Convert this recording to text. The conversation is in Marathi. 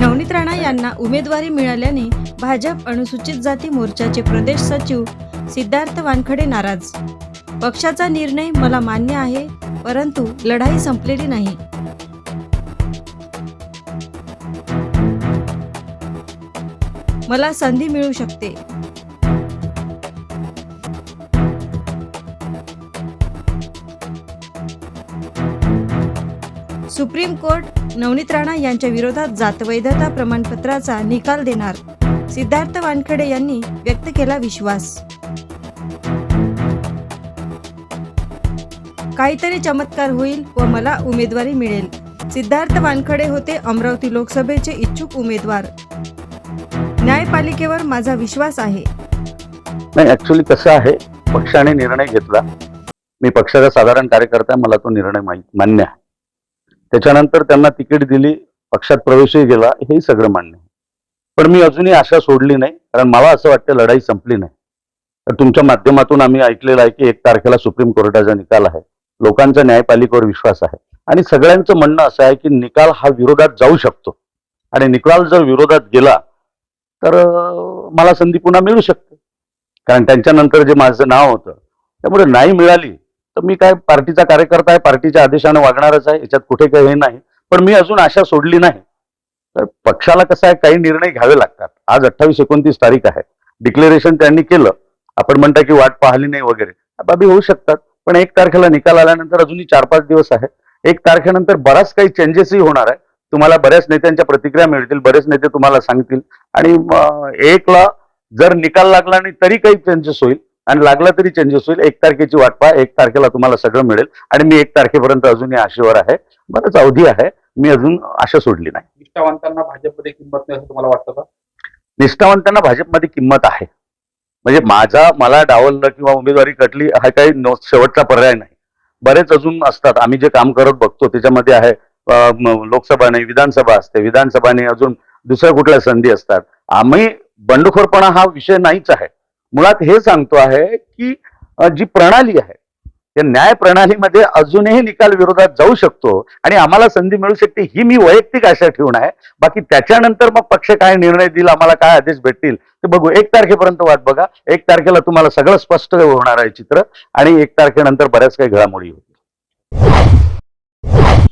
नवनीत राणा यांना उमेदवारी मिळाल्याने भाजप अनुसूचित जाती मोर्चाचे प्रदेश सचिव सिद्धार्थ वानखडे नाराज. पक्षाचा निर्णय मला मान्य आहे परंतु लढाई संपलेली नाही. मला संधी मिळू शकते. सुप्रीम कोर्ट नवनीत राणा यांच्या विरोधात जातवैधता प्रमाणपत्राचा निकाल देणार. सिद्धार्थ वानखडे यांनी व्यक्त केला विश्वास. काहीतरी चमत्कार होईल व मला उमेदवारी मिळेल. सिद्धार्थ वानखडे होते अमरावती लोकसभेचे इच्छुक उमेदवार. न्यायपालिकेवर माझा विश्वास आहे. नाही ऍक्च्युली कसं आहे. पक्षाने निर्णय घेतला. मी पक्षाचा साधारण कार्यकर्ता मला तो निर्णय मान्य आहे. त्याच्यानंतर त्यांना तिकीट दिली पक्षात प्रवेशही गेला हेही सगळं मान्य पण मी अजूनही आशा सोडली नाही कारण मला असं वाटतं लढाई संपली नाही. तर तुमच्या माध्यमातून आम्ही ऐकलेलं आहे की एक तारखेला सुप्रीम कोर्टाचा निकाल आहे. लोकांचा न्यायपालिकेवर विश्वास आहे. आणि सगळ्यांचं म्हणणं असं आहे की निकाल हा विरोधात जाऊ शकतो. आणि निकाल जर विरोधात गेला तर मला संधी पुन्हा मिळू शकते. कारण त्यांच्यानंतर जे माझं नाव होतं त्यामुळे नाही मिळाली तर मी काय पार्टीचा कार्यकर्ता आहे पार्टीच्या आदेशानं वागणारच आहे याच्यात कुठे काही हे नाही. पण मी अजून आशा सोडली नाही. तर पक्षाला कसं आहे काही निर्णय घ्यावे लागतात. आज अठ्ठावीस एकोणतीस तारीख आहे. डिक्लेरेशन त्यांनी केलं. आपण म्हणता की वाट पाहिली नाही वगैरे. बाबी होऊ शकतात. पण एक तारखेला निकाल आल्यानंतर अजूनही चार पाच दिवस आहे. एक तारखेनंतर बराच काही चेंजेसही होणार आहे. तुम्हाला बऱ्याच नेत्यांच्या प्रतिक्रिया मिळतील बरेच नेते तुम्हाला सांगतील. आणि एकला जर निकाल लागला नाही तरी काही चेंजेस होईल. आणि लागला तरी चेंजेस होईल. एक तारखेची वाट पहा. एक तारखेला तुम्हाला सगळं मिळेल. आणि मी एक तारखेपर्यंत अजूनही आशेवर आहे. बरंच अवधी आहे. मी अजून आशा सोडली नाही. निष्ठावंतांना भाजपमध्ये किंमत नाही असं तुम्हाला वाटतं का? निष्ठावंतांना भाजपमध्ये किंमत आहे. म्हणजे माझा मला डावललं किंवा उमेदवारी कटली हा काही शेवटचा पर्याय नाही. बरेच अजून असतात. आम्ही जे काम करत बघतो त्याच्यामध्ये आहे लोकसभा नाही विधानसभा असते. विधानसभाने अजून दुसऱ्या कुठल्या संधी असतात. आम्ही बंडखोरपणा हा विषय नाहीच आहे. मुळात हे सांगतो आहे की जी प्रणाली आहे त्या न्याय प्रणालीमध्ये अजूनही निकाल विरोधात जाऊ शकतो आणि आम्हाला संधी मिळू शकते ही मी वैयक्तिक आशा ठेवून आहे. बाकी त्याच्यानंतर मग पक्ष काय निर्णय देईल आम्हाला काय आदेश भेटतील ते बघू. एक तारखेपर्यंत वाट बघा. एक तारखेला तुम्हाला सगळं स्पष्ट होणार आहे चित्र आणि एक तारखेनंतर बऱ्याच काही घडामोडी होतील.